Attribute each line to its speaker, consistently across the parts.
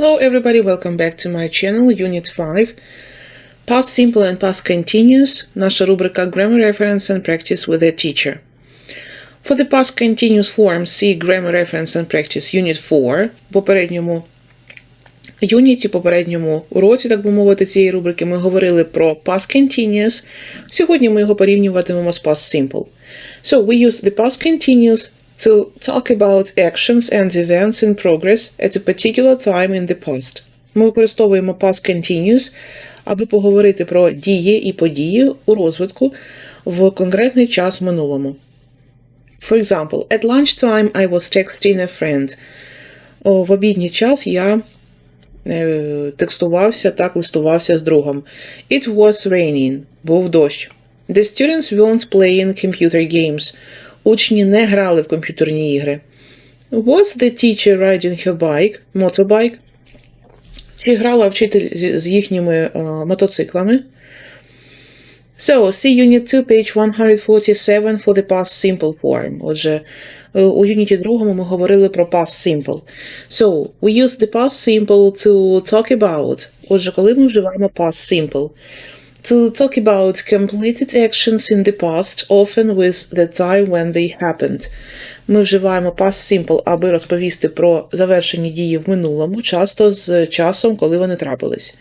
Speaker 1: Hello everybody, welcome back to my channel, Unit 5. Past Simple and Past Continuous, наша рубрика Grammar Reference and Practice with a Teacher. For the past continuous form, see Grammar Reference and Practice Unit 4. В попередньому юніті, попередньому уроці, так би мовити, цієї рубрики ми говорили про Past Continuous. Сьогодні ми його порівнюватимемо з Past Simple. So, we use the Past Continuous to talk about actions and events in progress at a particular time in the past. Ми використовуємо past continuous, аби поговорити про дії і події у розвитку в конкретний час в минулому. For example, at lunchtime I was texting a friend. В обідній час я е, текстувався, так листувався з другом. It was raining. Був дощ. The students weren't playing computer games. Учні не грали в комп'ютерні ігри. Was the teacher riding her bike, motorbike? Чи грала вчитель з- їхніми е, мотоциклами? So, see Unit 2, page 147 for the past simple form. Отже, е, у юніті другому ми говорили про past simple. So, we use the past simple to talk about. Отже, коли ми вживаємо past simple. To talk about completed actions in the past, often with the time when they happened. Ми вживаємо past simple, аби розповісти про завершені дії в минулому, часто з часом, коли вони трапились.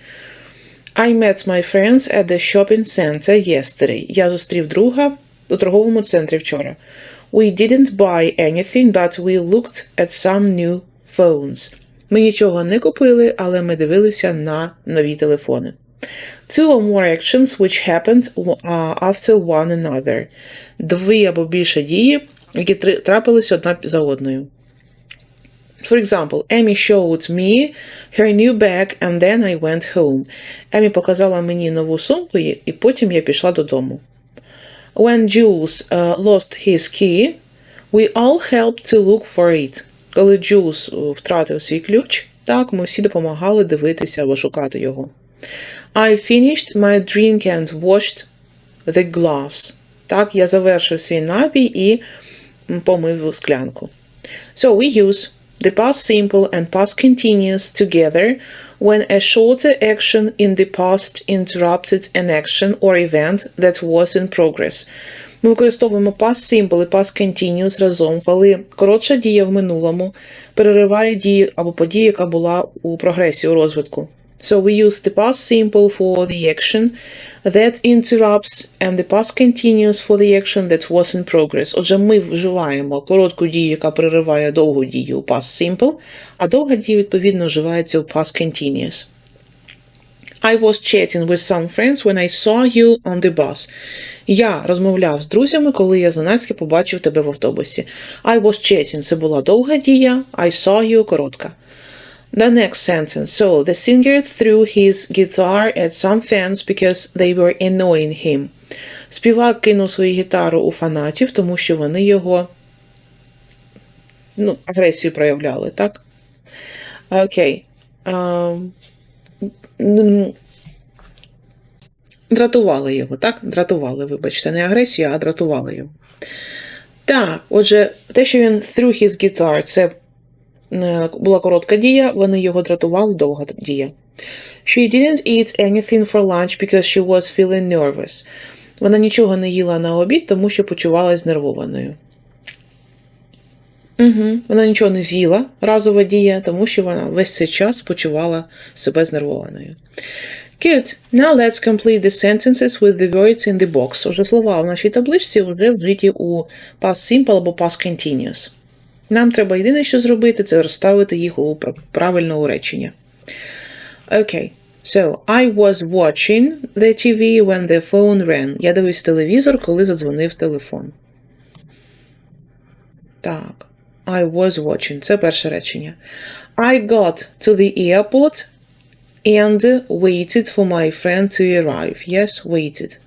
Speaker 1: I met my friends at the shopping center yesterday. Я зустрів друга у торговому центрі вчора. We didn't buy anything, but we looked at some new phones. Ми нічого не купили, але ми дивилися на нові телефони. Two or more actions which happened uh, after one another. Дві або більше дії, які трапились одна за одною. For example, Amy showed me her new bag and then I went home. Емі показала мені нову сумку, і і потім я пішла додому. When Jules uh, lost his key, we all helped to look for it. Коли Джулс uh, втратив свій ключ, так, ми всі допомагали дивитися або шукати його. I finished my drink and washed the glass. Так, я завершив свій напій і помив склянку. So we use the past simple and past continuous together when a shorter action in the past interrupted an action or event that was in progress. Ми використовуємо past simple і past continuous разом, коли коротша дія в минулому перериває дію або подію, яка була у прогресі, у розвитку. So we use the past simple for the action that interrupts and the past continuous for the action that was in progress. Отже, ми вживаємо коротку дію, яка перериває довгу дію у past simple, а довга дія, відповідно, вживається у past continuous. I was chatting with some friends when I saw you on the bus. Я розмовляв з друзями, коли я зненацька побачив тебе в автобусі. I was chatting – це була довга дія, I saw you – коротка. The next sentence. So, the singer threw his guitar at some fans because they were annoying him. Співак кинув свою гітару у фанатів, тому що вони його ну, агресію проявляли, так? Окей. Ем, м, Дратували його, так? Дратували, вибачте, не агресію, а дратували його. Так, отже, те, що він threw his guitar, це була коротка дія, вони його дратували, довга дія. She didn't eat anything for lunch because she was feeling nervous. Вона нічого не їла на обід, тому що почувалась знервованою. Угу. Вона нічого не з'їла, разова дія, тому що вона весь цей час почувала себе знервованою. Good. Now let's complete the sentences with the words in the box. Уже слова в нашій табличці вже вжиті у past simple або past continuous. Нам треба єдине, що зробити, це розставити їх у пр- правильне у речення. Okay. So, I was watching the TV when the phone rang. Я дивився телевізор, коли задзвонив телефон. Так. I was watching. Це перше речення. I got to the airport and waited for my friend to arrive. Yes, waited.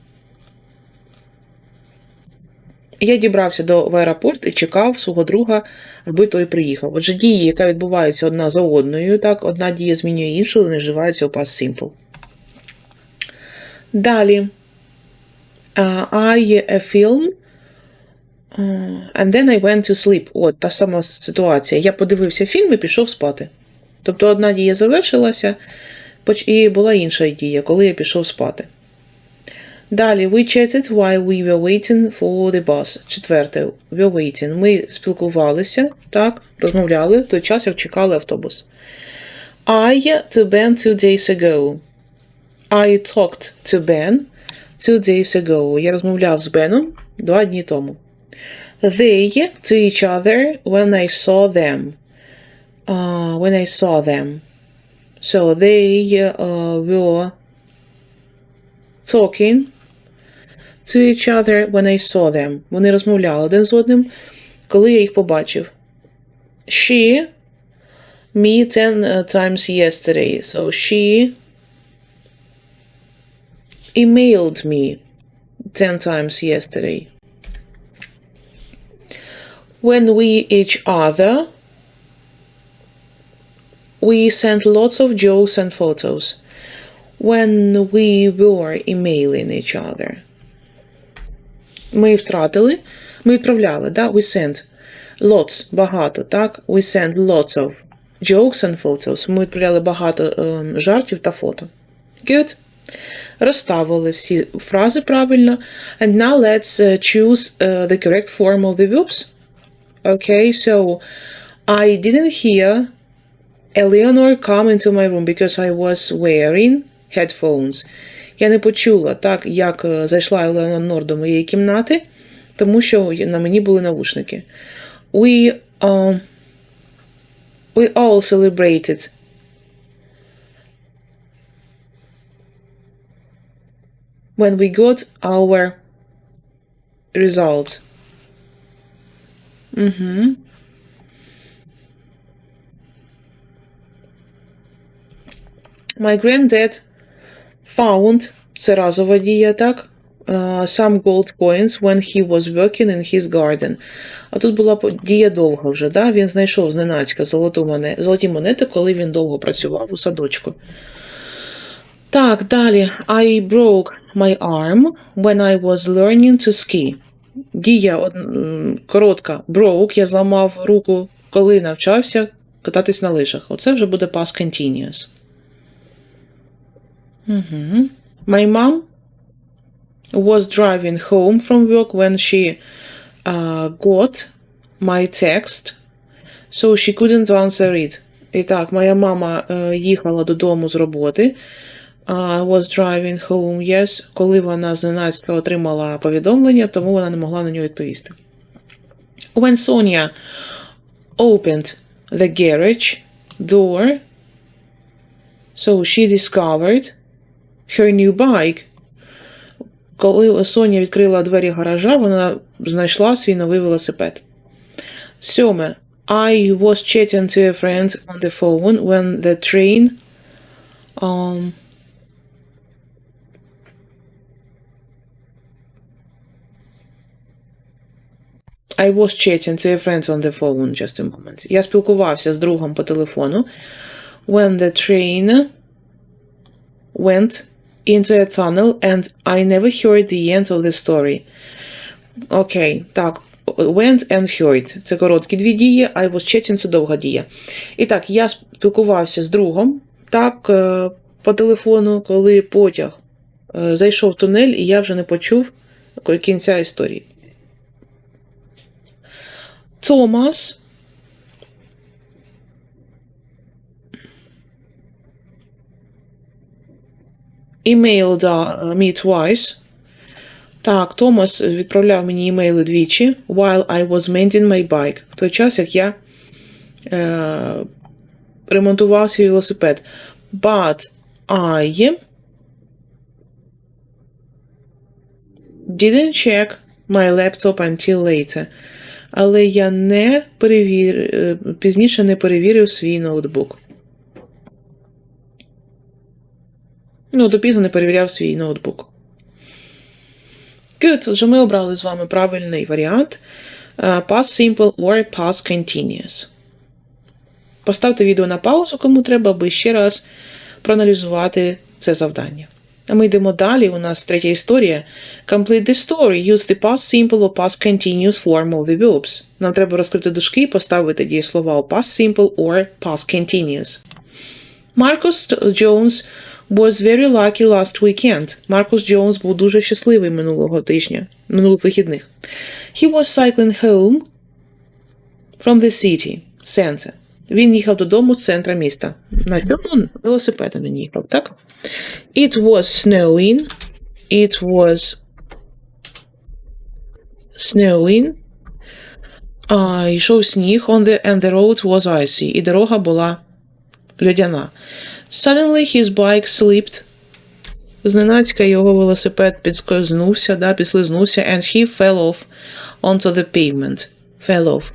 Speaker 1: Я дібрався до в аеропорт і чекав свого друга, аби той приїхав. Отже, дії, яка відбувається одна за одною, так, одна дія змінює іншу, вони вживаються у past simple. Далі. I a film. And then I went to sleep. От та сама ситуація. Я подивився фільм і пішов спати. Тобто одна дія завершилася, і була інша дія, коли я пішов спати. Далі, we chatted while we were waiting for the bus. Четверте, we were waiting. Ми спілкувалися, так, розмовляли в той час, як чекали автобус. I to Ben two days ago. I talked to Ben two days ago. Я розмовляв з Беном два дні тому. They to each other when I saw them. Uh, when I saw them. So they uh, were talking to each other when I saw them. Вони розмовляли один з одним, коли я їх побачив. She me ten uh, times yesterday. So she emailed me ten times yesterday. When we each other, we sent lots of jokes and photos. When we were emailing each other. Ми втратили, ми відправляли, да? We sent lots, багато, так? We sent lots of jokes and photos. Ми відправляли багато ем, жартів та фото. Good. Розставили всі фрази правильно. And now let's uh, choose uh, the correct form of the verbs. Okay, so I didn't hear Eleanor come into my room because I was wearing headphones. Я не почула так, як е, зайшла Елеонор до моєї кімнати, тому що на мені були навушники. We, um, we all celebrated when we got our results. Угу. My granddad found це разова дія, так? Uh, some gold coins when he was working in his garden. А тут була дія довга вже, да? Він знайшов зненацька золоті монети, коли він довго працював у садочку. Так, далі. I broke my arm when I was learning to ski. Дія коротка. Broke, я зламав руку, коли навчався кататись на лижах. Оце вже буде past continuous. Угу. My mom was driving home from work when she uh, got my text, so she couldn't answer it. І так, моя мама е, їхала додому з роботи. Uh, was driving home, yes, коли вона зненацька отримала повідомлення, тому вона не могла на нього відповісти. When Sonia opened the garage door, so she discovered her new bike. Коли Соня відкрила двері гаража, вона знайшла свій новий велосипед. Сьоме. I was chatting to a friend on the phone when the train um, I was chatting to a friend on the phone just a moment. Я спілкувався з другом по телефону. When the train went into a tunnel and I never heard the end of the story. Окей, так. Went and heard. Це короткі дві дії, I was chatting це довга дія. І так, я спілкувався з другом, так, е, по телефону, коли потяг е, зайшов в тунель, і я вже не почув кінця історії. Thomas emailed uh, me twice. Так, Томас відправляв мені імейли двічі while I was mending my bike. В той час, як я е, ремонтував свій велосипед. But I didn't check my laptop until later. Але я не перевір... е, пізніше не перевірив свій ноутбук. Ну, допізно не перевіряв свій ноутбук. Good. Отже, ми обрали з вами правильний варіант. е, Past simple or past continuous. Поставте відео на паузу, кому треба, аби ще раз проаналізувати це завдання. А ми йдемо далі. У нас третя історія. Complete the story. Use the past simple or past continuous form of the verbs. Нам треба розкрити дужки і поставити дієслова у past simple or past continuous. Marcus Jones was very lucky last weekend. Маркус Джонс був дуже щасливий минулого тижня, минулих вихідних. He was cycling home from the city center. Він їхав додому з центра міста. На чому велосипедом він їхав, так? It was snowing. It was snowing. А, йшов сніг on the, and the road was icy. І дорога була льодяна. Suddenly his bike slipped. Зненацька його велосипед підскользнувся, да, підслизнувся, and he fell off onto the pavement. Fell off.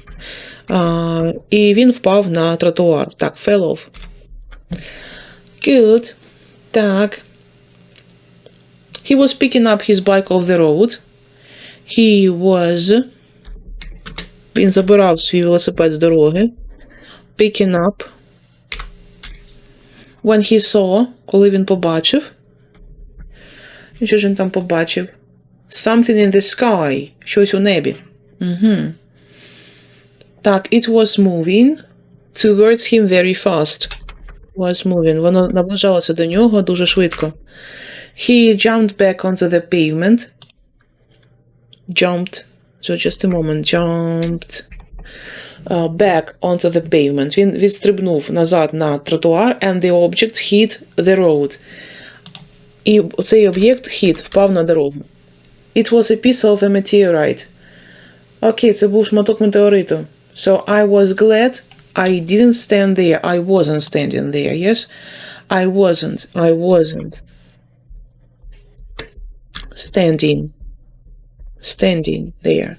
Speaker 1: А, і він впав на тротуар. Так, fell off. Good. Так. He was picking up his bike off the road. He was. Він забирав свій велосипед з дороги. Picking up. When he saw, коли він побачив. І Що ж він там побачив? Something in the sky. Щось у небі. Угу. Так, it was moving towards him very fast. Was moving. Воно наближалося до нього дуже швидко. He jumped back onto the pavement. Jumped. So just a moment. Jumped uh, back onto the pavement. Він відстрибнув назад на тротуар, and the object hit the road. І цей об'єкт hit впав на дорогу. It was a piece of a meteorite. Окей, це був шматок метеориту. So I was glad I didn't stand there. I wasn't standing there. Yes? I wasn't. I wasn't standing. Standing there.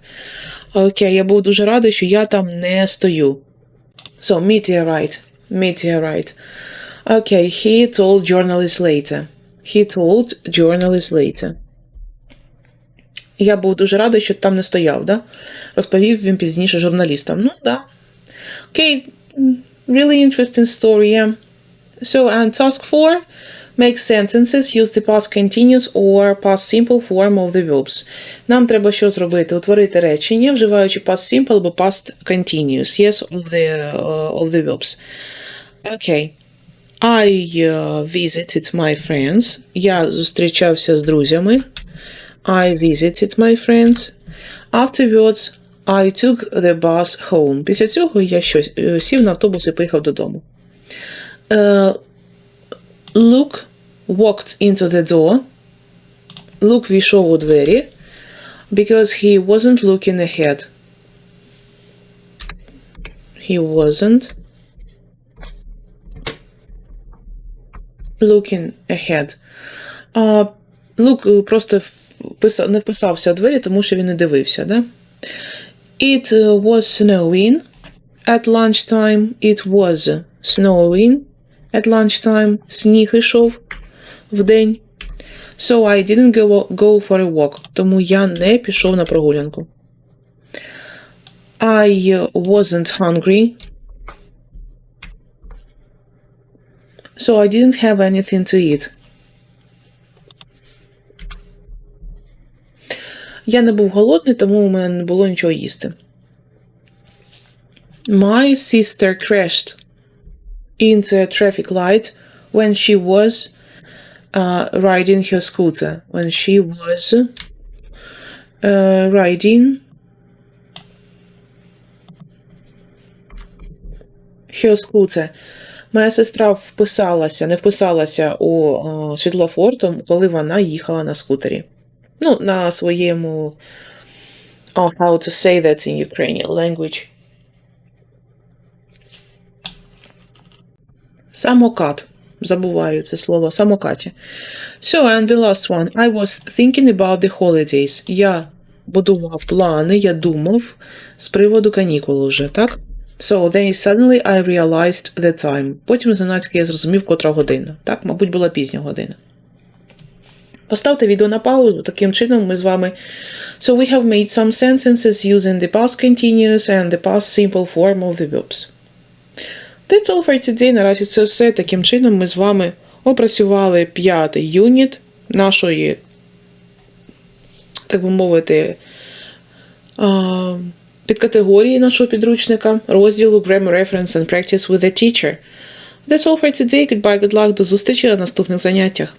Speaker 1: Окей, я був дуже радий, що я там не стою. So, meteorite. Meteorite. Okay, he told journalists later. He told journalists later. Я був дуже радий, що там не стояв, да? Розповів він пізніше журналістам. Ну, да. Окей, really interesting story, yeah. So, and task four, Make sentences, use the past continuous or past simple form of the verbs. Нам треба що зробити? Утворити речення, вживаючи past simple або past continuous, yes, of the, uh, of the verbs. Okay. I uh, visited my friends. Я зустрічався з друзями. I visited my friends. Afterwards, I took the bus home. Після цього я щось е, сів на автобус і поїхав додому. Е, Luke walked into the door. Luke війшов у двері. Because he wasn't looking ahead. He wasn't looking ahead. А, Лук е, просто вписа- не вписався у двері, тому що він не дивився. Да? It uh, was snowing at lunchtime. It was snowing at lunchtime. Сніг ішов в день. So I didn't go, go for a walk. Тому я не пішов на прогулянку. I uh, wasn't hungry. So I didn't have anything to eat. Я не був голодний, тому у мене не було нічого їсти. My sister crashed into a traffic light when she was uh, riding her scooter. When she was uh, riding her scooter. Моя сестра вписалася, не вписалася у о, світлофор, коли вона їхала на скутері. Ну, на своєму. Oh, how to say that in Ukrainian language. Самокат. Забуваю це слово. Самокаті. So, and the last one. I was thinking about the holidays. Я будував плани, я думав з приводу канікул уже, так? So, then suddenly I realized the time. Потім зненацька я зрозумів, котра година. Так, мабуть, була пізня година. Поставте відео на паузу, таким чином ми з вами. So we have made some sentences using the past continuous and the past simple form of the verbs. That's all for today. Наразі це все. Таким чином ми з вами опрацювали п'ятий юніт нашої, так би мовити, підкатегорії нашого підручника, розділу Grammar Reference and Practice with a Teacher. That's all for today. Goodbye, good luck. До зустрічі на наступних заняттях.